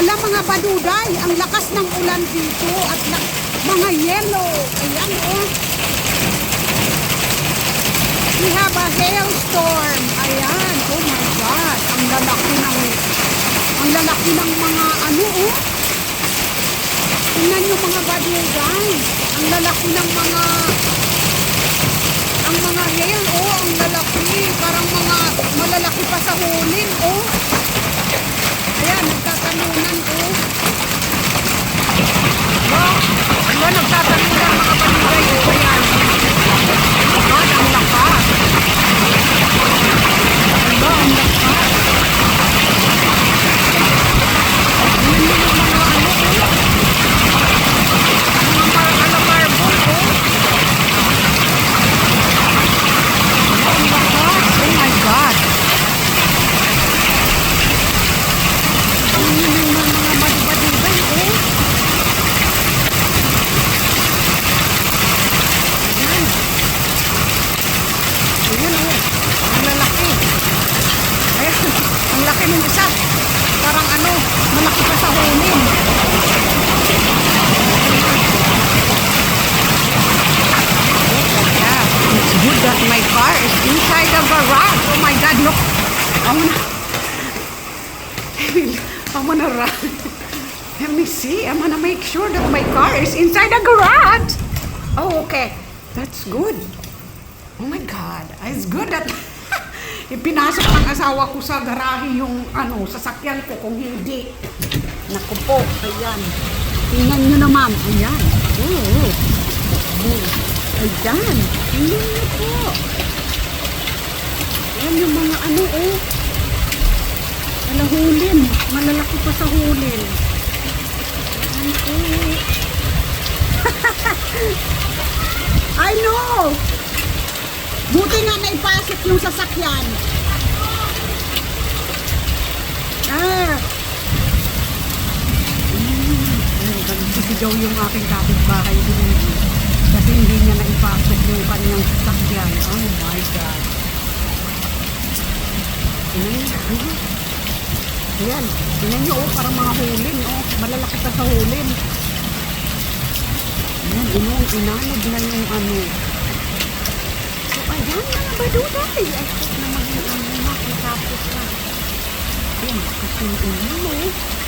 Hala mga baduday, ang lakas ng ulan dito at mga yellow. Ayan oh. We have a hailstorm. Ayan. Oh my God. Ang lalaki ng ang lalaki ng mga ano oh. Tingnan nyo mga baduday. Ang lalaki ng mga ang mga hail oh. Ang lalaki. Parang mga malalaki pa sa hulin oh. Ayan, nagtatalunan oh. Wow. Ayan, nagtatalunan mga baduday oh. Ayan. God, ang lakas. Aba, ang lakas. Ayan yung mga ano oh. Mga mar alamarbol oh. Ang lakas. Oh my God. Ayan yung mga mga madubadubay oh. Ayan. Ayan oh. Ang lalaki. Ayan. Ang laki ng isa. Parang ano, malaki pa sa. Yeah. It's good that my car is inside the garage. Oh my God, look. I wanna, I wanna run. Let me see. I'm gonna make sure that my car is inside the garage. Oh, okay. That's good. Oh my God. It's good that ipinasok ng asawa ko sa garahe yung ano, sasakyan ko kung hindi. Naku po, ayan. Tingnan nyo naman. Ayan. Oo. Oh. Ayan. Tingnan nyo po. Ayan yung mga ano, oh. Malahulin. Malalaki pa sa hulin. Ayan po. naipasok yung sasakyan. Ah. Mm. Nagsisigaw yung aking kapitbahay din. Kasi hindi niya naipasok yung kanyang sasakyan. Oh my God. Ayan. Tingnan niyo, oh, parang mga hulin. Oh, malalaki pa sa hulin. Ayan, inong inanod na yung ano. Ayan mga baduday. Ay, ito na maging ano na, tapos na. Ayan, kasi yung ulan, oh.